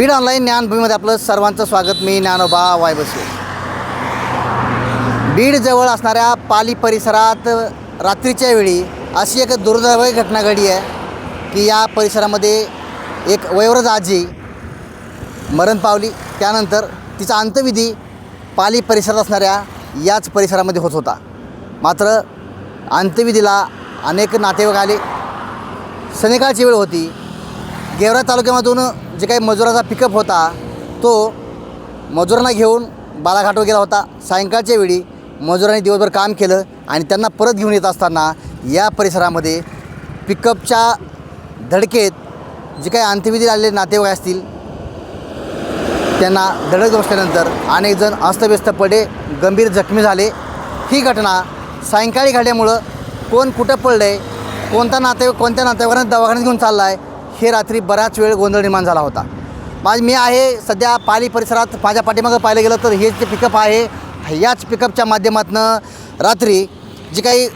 Beed online ज्ञानभूमीमध्ये आपलं सर्वांचं स्वागत. मी ज्ञानोबा वायबसे बीडजवळ असणाऱ्या पाली परिसरात रात्रीच्या वेळी अशी एक दुर्दैवी घटना घडली आहे की या परिसरामध्ये एक वयोवृद्ध आजी मरण पावली. त्यानंतर तिचा अंत्यविधी पाली परिसरात असणाऱ्या याच परिसरामध्ये होत होता. मात्र अंत्यविधीला अनेक नातेवाईक आले. संध्याकाळची वेळ होती. गेवरा तालुक्यामधून जे काही मजुराचा पिकअप होता तो मजुरांना घेऊन बालाघाटवर गेला होता. सायंकाळच्या वेळी मजुरांनी दिवसभर काम केलं आणि त्यांना परत घेऊन येत असताना या परिसरामध्ये पिकअपच्या धडकेत जे काही अंत्यविधी आलेले नातेवाईक असतील त्यांना धडक बसल्यानंतर अनेकजण अस्तव्यस्त पडे गंभीर जखमी झाले. ही घटना सायंकाळी घडल्यामुळं कोण कुठं पडलं आहे कोणता नातेवाईक कोणत्या नातेवाईकांना दवाखान्यात घेऊन चालला आहे हे रात्री बराच वेळ गोंधळ निर्माण झाला होता. माझ मी आहे सध्या पाली परिसरात माझ्या पाठीमागं पाहिलं गेलं तर हे जे पिकअप आहे याच पिकअपच्या माध्यमातून रात्री जे काही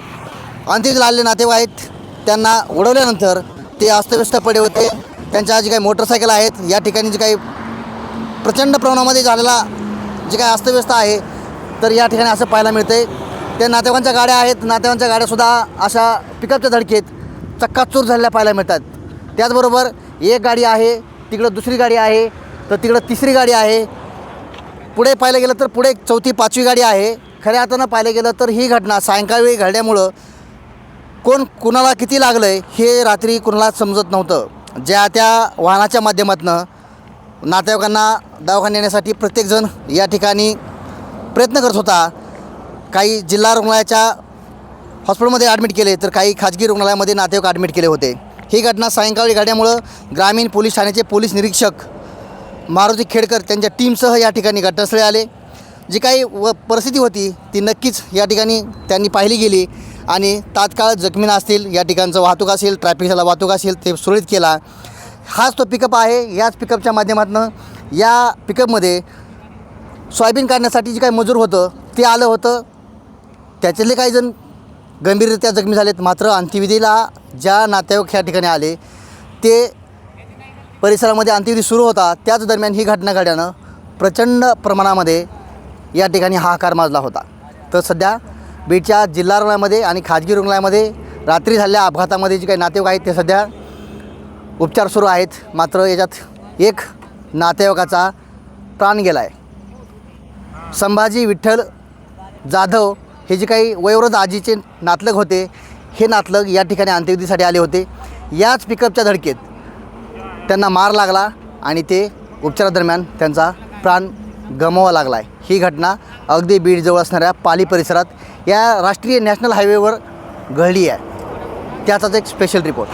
अंतिम आलेले नातेवाईक आहेत त्यांना उडवल्यानंतर ते अस्तव्यस्त पडे होते. त्यांच्या जे काही मोटरसायकल आहेत या ठिकाणी जे काही प्रचंड प्रमाणामध्ये झालेला जे काही अस्तव्यस्त आहे तर या ठिकाणी असं पाहायला मिळते त्या नातेवाईकांच्या गाड्या आहेत नातेवाईकांच्या गाड्यासुद्धा अशा पिकअपच्या धडकेत चक्काचूर झालेल्या पाहायला मिळतात. त्याचबरोबर एक गाडी आहे तिकडं दुसरी गाडी आहे तर तिकडं तिसरी गाडी आहे. पुढे पाहायला गेलं तर पुढे एक चौथी पाचवी गाडी आहे. खऱ्या अर्थानं पाहिलं गेलं तर ही घटना सायंकाळी घडल्यामुळं कोण कुणाला किती लागलं आहे हे रात्री कुणाला समजत नव्हतं. ज्या त्या वाहनाच्या माध्यमातून नातेवाईकांना दवाखान्या येण्यासाठी प्रत्येकजण या ठिकाणी प्रयत्न करत होता. काही जिल्हा रुग्णालयाच्या हॉस्पिटलमध्ये ॲडमिट केले तर काही खाजगी रुग्णालयामध्ये नातेवाईक ॲडमिट केले होते. ही घटना सायंकाळी घडल्यामुळं ग्रामीण पोलीस ठाण्याचे पोलीस निरीक्षक मारुती खेडकर त्यांच्या टीमसह या ठिकाणी घटनास्थळी आले. जी काही व परिस्थिती होती ती नक्कीच या ठिकाणी त्यांनी पाहिली गेली आणि तात्काळ जखमींना असतील या ठिकाणचं वाहतूक असेल ट्रॅफिकला वाहतूक असेल ते सुरळीत केला. हाच तो पिकअप आहे. याच पिकअपच्या माध्यमातून या पिकअपमध्ये सोयाबीन काढण्यासाठी जे काही मजूर होतं ते आलं होतं. त्याच्यातले काही जण गंभीररित्या जखमी झालेत. मात्र अंत्यविधीला ज्या नातेवाईक ह्या ठिकाणी आले ते परिसरामध्ये अंत्यविधी सुरू होता. त्याच दरम्यान ही घटना घडल्यानं प्रचंड प्रमाणामध्ये या ठिकाणी हाहाकार माजला होता. तर सध्या बीडच्या जिल्हा रुग्णालयामध्ये आणि खाजगी रुग्णालयामध्ये रात्री झालेल्या अपघातामध्ये जे काही नातेवाईक आहेत ते सध्या उपचार सुरू आहेत. मात्र याच्यात एक नातेवाईकाचा प्राण गेला आहे संभाजी विठ्ठल जाधव हे जे काही वयोवृद्ध आजीचे नातलग होते हे नातलग या ठिकाणी अंत्यविधीसाठी आले होते. याच पिकअपच्या धडकेत त्यांना मार लागला आणि ते उपचारादरम्यान त्यांचा प्राण गमवावा लागला आहे ही घटना अगदी बीडजवळ असणाऱ्या पाली परिसरात या राष्ट्रीय नॅशनल हायवेवर घडली आहे. त्याचाच एक स्पेशल रिपोर्ट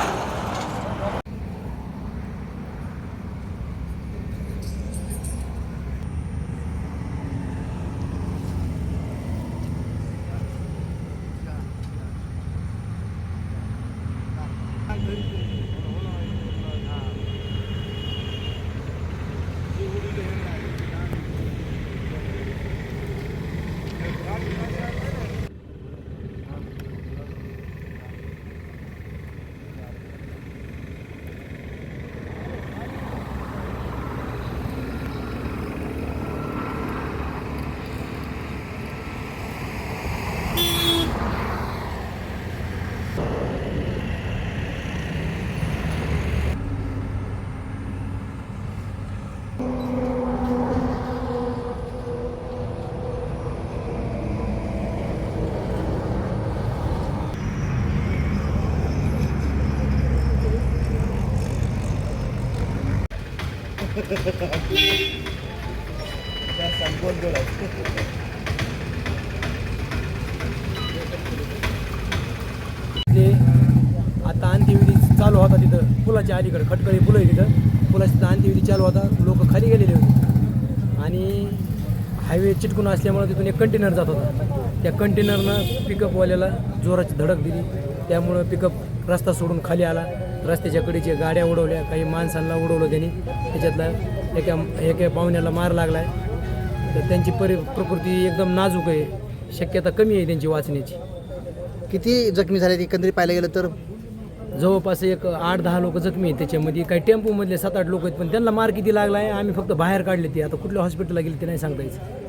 ते आता अंत्यविधी चालू होता तिथं. पुलाच्या अलीकडे खटकळी पुलं आहे तिथं. पुलाची तिथं अंत्यविधी चालू होता. लोक खाली गेलेले होते. आणि हायवे चिटकून असल्यामुळे तिथून एक कंटेनर जात होता. त्या कंटेनरनं पिकअपवाल्याला जोराची धडक दिली. त्यामुळं पिकअप रस्ता सोडून खाली आला. रस्त्याच्या कडेच्या गाड्या उडवल्या काही माणसांना उडवलं त्यांनी. त्याच्यातला एका एका पाहुण्याला मार लागला आहे तर त्यांची परि प्रकृती एकदम नाजूक आहे. शक्यता कमी आहे त्यांची वाचण्याची. किती जखमी झाले एकंदरीत पाहायला गेलं तर? जवळपास एक आठ दहा लोक जखमी आहेत. त्याच्यामध्ये काही टेम्पोमधले सात आठ लोक आहेत पण त्यांना मार किती लागला आहे आम्ही फक्त बाहेर काढले ते. आता कुठल्या हॉस्पिटलला गेले ते नाही सांगता यायचं